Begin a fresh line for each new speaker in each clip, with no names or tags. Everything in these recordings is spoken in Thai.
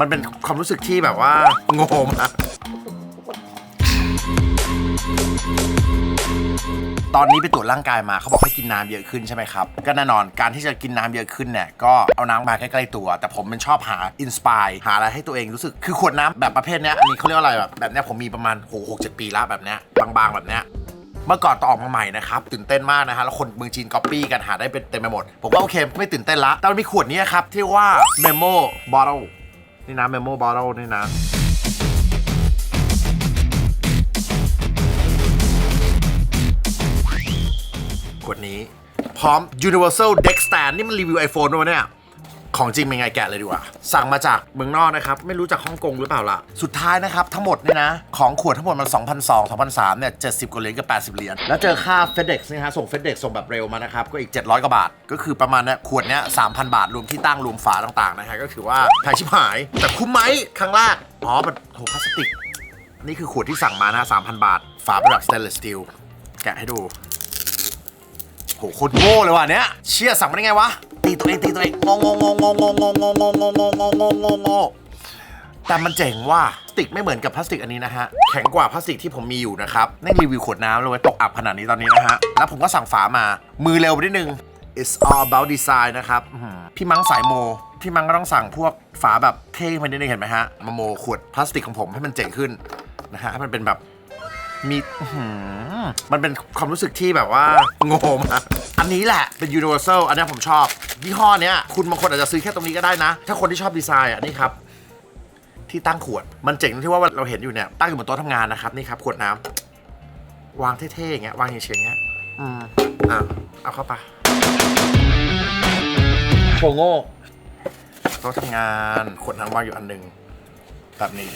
มันเป็นความรู้สึกที่แบบว่างงมากตอนนี้ไปตรวจร่างกายมาเขาบอกให้กินน้ำเยอะขึ้นใช่ไหมครับ ก็แน่นอนการที่จะกินน้ำเยอะขึ้นเนี่ยก็เอาน้ำมาใกล้ๆตัว แต่ผมเป็นชอบหาอินสปายหาอะไรให้ตัวเองรู้สึกคือขวดน้ำแบบประเภทเนี้ยอันนี้เขาเรียกว่าอะไรแบบแบบเนี้ยผมมีประมาณหกหกเจ็ดปีแล้วแบบเนี้ยบางๆแบบเนี้ยเมื่อก่อนตอนออกมาใหม่นะครับตื่นเต้นมากนะฮะแล้วคนเมืองจีนก๊อปปี้กันหาได้เป็นเต็มไปหมด ผมว่าโอเค ไม่ตื่นเต้นละแต่มันมีขวดนี้ครับที่ว่า Memo Bottle นี่นะเมมโมบาร์โรนี่นะขวดนี้พร้อม Universal Deck Stand นี่มันรีวิว iPhone ด้วยเนี่ย ของจริงเป็นไงแกะเลยดีกว่า สั่งมาจากเมืองนอกนะครับ ไม่รู้จากฮ่องกงหรือเปล่าล่ะ สุดท้ายนะครับ ทั้งหมดเนี่ยนะ ของขวดทั้งหมดมัน 2,200 2,300เนี่ย70 กว่าเหรียญกับ 80 เหรียญแล้วเจอค่า FedEx นะฮะส่ง FedEx ส่งแบบเร็วมานะครับก็อีก 700 กว่าบาท ก็คือประมาณเนี้ยขวดเนี้ย3,000 บาทรวมที่ตั้งรวมฝาต่างๆนะฮะก็ถือว่าแพงชิบหาย แต่คุ้มไหมครั้งแรกอ๋อมันโหพลาสติก นี่คือขวดที่สั่งมานะ3,000 บาท ฝาเป็นแบบ stainless steel แกะให้ดูโหโคตรโง่เลยว่ะเนี้ยเชี่ยสั่งมาได้ไงวะ ตีตัวเองตีตัวเองงงงงงงงงงงงงงงงงงงแต่มันเจ๋งว่าพลาสติกไม่เหมือนกับพลาสติกอันนี้นะฮะ แข็งกว่าพลาสติกที่ผมมีอยู่นะครับนั่รีวิวขวดน้ำเลยตกอับขนาดนี้ตอนนี้นะฮะ แล้วผมก็สั่งฝามา มือเร็วไปนิดนึง it's all about design นะครับพี่มังสายโม พี่มังก็ต้องสั่งพวกฝาแบบเท่ไปนิดนึงเห็นไหมฮะ มาโมขวดพลาสติกของผมให้มันเจ๋งขึ้นนะฮะให้มันเป็นแบบมีมันเป็นความรู้สึกที่แบบว่างงมาอันนี้แหละเป็น universal อันนี้ผมชอบ ยี่ห้อเนี้ยคุณบางคนอาจจะซื้อแค่ตรงนี้ก็ได้นะ ถ้าคนที่ชอบดีไซน์อะนี่ครับ ที่ตั้งขวดมันเจ๋งตรงที่ว่าเราเห็นอยู่เนี่ยตั้งอยู่บนโต๊ะทำงานนะครับนี่ครับขวดน้ำวางเท่ๆอย่างเงี้ยวางเฉียงๆอย่างเงี้ยอืมอะเอาเข้าไปโชโง่โต๊ะทำงานขวดน้ำวางอยู่อันหนึ่งแบบนี้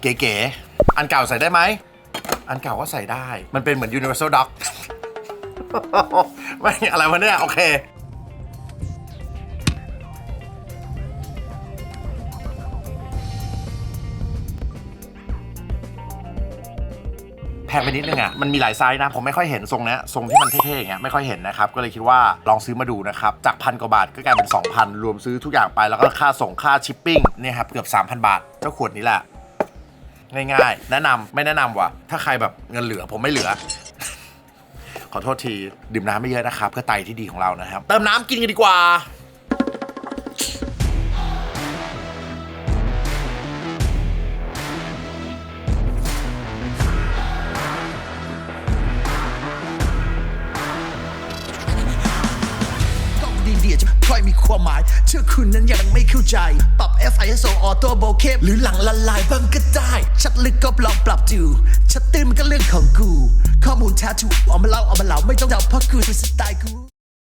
เก๋ๆอันเก่าใส่ได้ไหมอันเก่าก็ใส่ได้ มันเป็นเหมือน Universal Dock ไม่อะไรวะเนี่ย โอเค แพงไปนิดนึงอะ มันมีหลายไซส์นะ ผมไม่ค่อยเห็นทรงเนี้ยทรงที่มันเท่ๆอย่างเงี้ยไม่ค่อยเห็นนะครับ ก็เลยคิดว่าลองซื้อมาดูนะครับ จากพันกว่าบาทก็กลายเป็น 2,000 รวมซื้อทุกอย่างไปแล้วก็ค่าส่งค่าชิปปิ้งเนี่ยครับเกือบ 3,000 บาท เจ้าขวดนี้แหละง่ายๆ แนะนำไม่แนะนำว่ะ ถ้าใครแบบเงินเหลือผมไม่เหลือ อโทษที ดื่มน้ำไม่เยอะนะครับ เพื่อไตที่ดีของเรานะครับ เติมน้ำกินกันดีกว่า
ต้องดีๆจะค่อยมีความหมาย เชื่อคุณนั้นยังไม่เข้าใจ ปรับ FISO ออโต้โบเคหรือหลังละลายบ้างก็ได้ ชัดลึกก็ลองปรับดู ชัดตื้นมันก็เรื่องของกู ข้อมูลแท้ถูกเอามาเล่าเอามาเล่าไม่ต้องเดาเพราะกูคือสไตล์กู